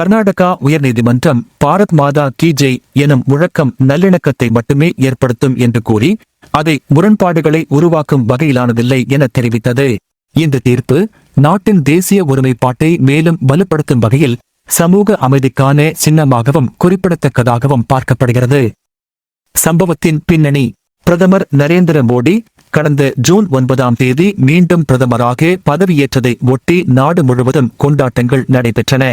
கர்நாடகா உயர்நீதிமன்றம் பாரத் மாதா கி ஜெய் எனும் முழக்கம் நல்லிணக்கத்தை மட்டுமே ஏற்படுத்தும் என்று கூறி அதை முரண்பாடுகளை உருவாக்கும் வகையிலானதில்லை என தெரிவித்தது. இந்த தீர்ப்பு நாட்டின் தேசிய ஒருமைப்பாட்டை மேலும் வலுப்படுத்தும் வகையில் சமூக அமைதிக்கான சின்னமாகவும் குறிப்பிடத்தக்கதாகவும் பார்க்கப்படுகிறது. சம்பவத்தின் பின்னணி பிரதமர் நரேந்திர மோடி கடந்த ஜூன் ஒன்பதாம் தேதி மீண்டும் பிரதமராக பதவியேற்றதை ஒட்டி நாடு முழுவதும் கொண்டாட்டங்கள் நடைபெற்றன.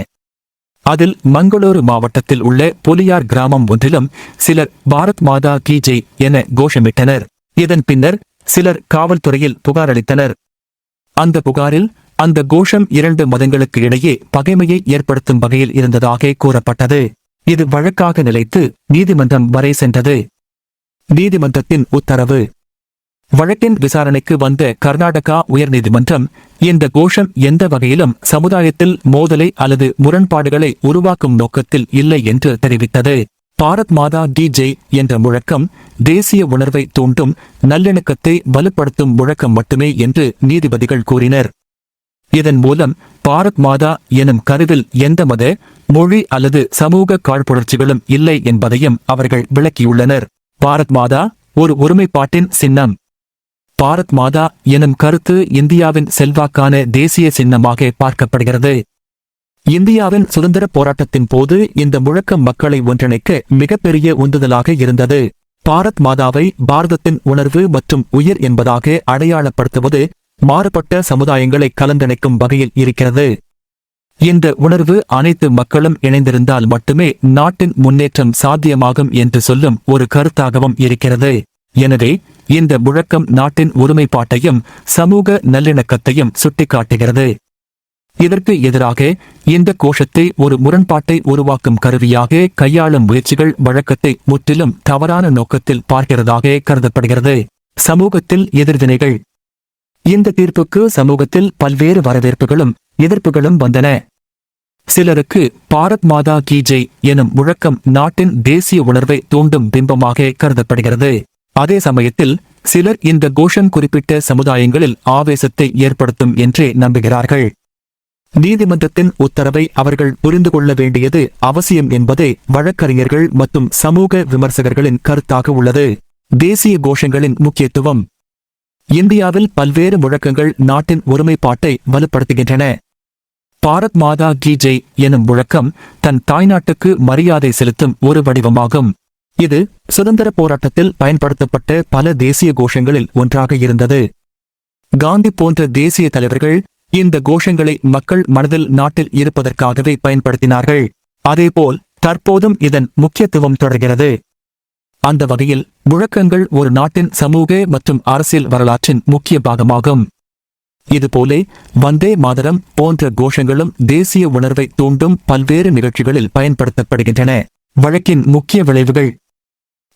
அதில் மங்களூரு மாவட்டத்தில் உள்ள புலியார் கிராமம் ஒன்றிலும் சிலர் பாரத் மாதா கி ஜெய் என கோஷமிட்டனர். இதன் பின்னர் சிலர் காவல்துறையில் புகார் அளித்தனர். அந்த புகாரில் அந்த கோஷம் இரண்டு மதங்களுக்கு இடையே பகைமையை ஏற்படுத்தும் வகையில் இருந்ததாக கூறப்பட்டது. இது வழக்காக நிலைத்து நீதிமன்றம் வரை சென்றது. நீதிமன்றத்தின் உத்தரவு வழக்கின் விசாரணைக்கு வந்த கர்நாடகா உயர்நீதிமன்றம் இந்த கோஷம் எந்த வகையிலும் சமுதாயத்தில் மோதலை அல்லது முரண்பாடுகளை உருவாக்கும் நோக்கத்தில் இல்லை என்று தெரிவித்தது. பாரத் மாதா டிஜே என்ற முழக்கம் தேசிய உணர்வை தூண்டும் நல்லிணக்கத்தை வலுப்படுத்தும் முழக்கம் மட்டுமே என்று நீதிபதிகள் கூறினர். இதன் மூலம் பாரத் மாதா எனும் கருவில் எந்த மத மொழி அல்லது சமூக காழ்ப்புணர்ச்சிகளும் இல்லை என்பதையும் அவர்கள் விளக்கியுள்ளனர். பாரத் மாதா ஒரு ஒருமைப்பாட்டின் சின்னம். பாரத் மாதா எனும் கருத்து இந்தியாவின் செல்வாக்கான தேசிய சின்னமாக பார்க்கப்படுகிறது. இந்தியாவின் சுதந்திர போராட்டத்தின் போது இந்த முழக்கம் மக்களை ஒன்றிணைக்க மிகப்பெரிய உந்துதலாக இருந்தது. பாரத் மாதாவை பாரதத்தின் உணர்வு மற்றும் உயிர் என்பதாக அடையாளப்படுத்துவது மாறுபட்ட சமுதாயங்களை கலந்தணைக்கும் வகையில் இருக்கிறது. இந்த உணர்வு அனைத்து மக்களும் இணைந்திருந்தால் மட்டுமே நாட்டின் முன்னேற்றம் சாத்தியமாகும் என்று சொல்லும் ஒரு கருத்தாகவும் இருக்கிறது. எனவே இந்த முழக்கம் நாட்டின் ஒருமைப்பாட்டையும் சமூக நல்லிணக்கத்தையும் சுட்டிக்காட்டுகிறது. இதற்கு எதிராக இந்த கோஷத்தை ஒரு முரண்பாட்டை உருவாக்கும் கருவியாக கையாளும் முயற்சிகள் வழக்கத்தை முற்றிலும் தவறான நோக்கத்தில் பார்க்கிறதாக கருதப்படுகிறது. சமூகத்தில் எதிர்வினைகள். இந்த தீர்ப்புக்கு சமூகத்தில் பல்வேறு வரவேற்புகளும் எதிர்ப்புகளும் வந்தன. சிலருக்கு பாரத் மாதா கீஜை எனும் முழக்கம் நாட்டின் தேசிய உணர்வை தூண்டும் பிம்பமாக கருதப்படுகிறது. அதே சமயத்தில் சிலர் இந்த கோஷம் குறிப்பிட்ட சமுதாயங்களில் ஆவேசத்தை ஏற்படுத்தும் என்றே நம்புகிறார்கள். நீதிமன்றத்தின் உத்தரவை அவர்கள் புரிந்து கொள்ள வேண்டியது அவசியம் என்பதே வழக்கறிஞர்கள் மற்றும் சமூக விமர்சகர்களின் கருத்தாக உள்ளது. தேசிய கோஷங்களின் முக்கியத்துவம். இந்தியாவில் பல்வேறு முழக்கங்கள் நாட்டின் ஒருமைப்பாட்டை வலுப்படுத்துகின்றன. பாரத் மாதா கி ஜெய் எனும் முழக்கம் தன் தாய்நாட்டுக்கு மரியாதை செலுத்தும் ஒரு வடிவமாகும். இது சுதந்திர போராட்டத்தில் பயன்படுத்தப்பட்ட பல தேசிய கோஷங்களில் ஒன்றாக இருந்தது. காந்தி போன்ற தேசிய தலைவர்கள் இந்த கோஷங்களை மக்கள் மனதில் நாட்டில் இருப்பதற்காகவே பயன்படுத்தினார்கள். அதேபோல் தற்போதும் இதன் முக்கியத்துவம் தொடர்கிறது. அந்த வகையில் முழக்கங்கள் ஒரு நாட்டின் சமூக மற்றும் அரசியல் வரலாற்றின் முக்கிய பாகமாகும். இதுபோலே வந்தே மாதரம் போன்ற கோஷங்களும் தேசிய உணர்வை தூண்டும் பல்வேறு நிகழ்ச்சிகளில் பயன்படுத்தப்படுகின்றன. வழக்கின் முக்கிய விளைவுகள்.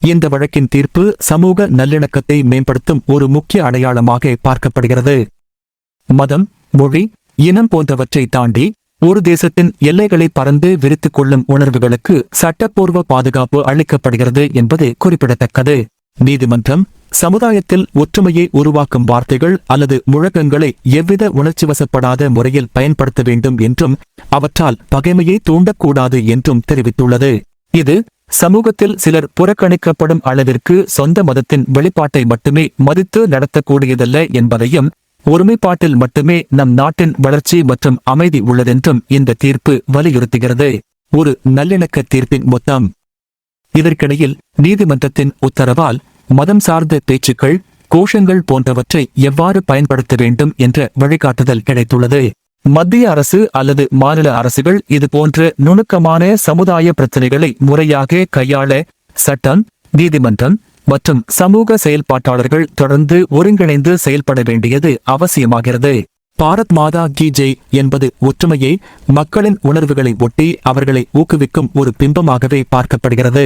இந்த வழக்கின் தீர்ப்பு சமூக நல்லிணக்கத்தை மேம்படுத்தும் ஒரு முக்கிய அடையாளமாக பார்க்கப்படுகிறது. மதம் மொழி இனம் போன்றவற்றை தாண்டி ஒரு தேசத்தின் எல்லைகளை பறந்து விரித்துக் கொள்ளும் உணர்வுகளுக்கு சட்டப்பூர்வ பாதுகாப்பு அளிக்கப்படுகிறது என்பது குறிப்பிடத்தக்கது. நீதிமன்றம் சமுதாயத்தில் ஒற்றுமையை உருவாக்கும் வார்த்தைகள் அல்லது முழக்கங்களை எவ்வித உணர்ச்சிவசப்படாத முறையில் பயன்படுத்த வேண்டும் என்றும் அவற்றால் பகைமையை தூண்டக்கூடாது என்றும் தெரிவித்துள்ளது. இது சமூகத்தில் சிலர் புறக்கணிக்கப்படும் அளவிற்கு சொந்த மதத்தின் வெளிப்பாட்டை மட்டுமே மதித்து நடத்தக்கூடியதல்ல என்பதையும் ஒருமைப்பாட்டில் மட்டுமே நம் நாட்டின் வளர்ச்சி மற்றும் அமைதி உள்ளதென்றும் இந்த தீர்ப்பு வலியுறுத்துகிறது. ஒரு நல்லிணக்க தீர்ப்பின் மொத்தம். இதற்கிடையில் நீதிமன்றத்தின் உத்தரவால் மதம் சார்ந்த பேச்சுக்கள் கோஷங்கள் போன்றவற்றை எவ்வாறு பயன்படுத்த வேண்டும் என்ற வழிகாட்டுதல் கிடைத்துள்ளது. மத்திய அரசு அல்லது மாநில அரசுகள் இதுபோன்ற நுணுக்கமான சமுதாய பிரச்சினைகளை முறையாக கையாள சட்டம் நீதிமன்றம் மற்றும் சமூக செயல்பாட்டாளர்கள் தொடர்ந்து ஒருங்கிணைந்து செயல்பட வேண்டியது அவசியமாகிறது. பாரத் மாதா கி ஜெய் என்பது ஒற்றுமையை மக்களின் உணர்வுகளை ஒட்டி அவர்களை ஊக்குவிக்கும் ஒரு பிம்பமாகவே பார்க்கப்படுகிறது.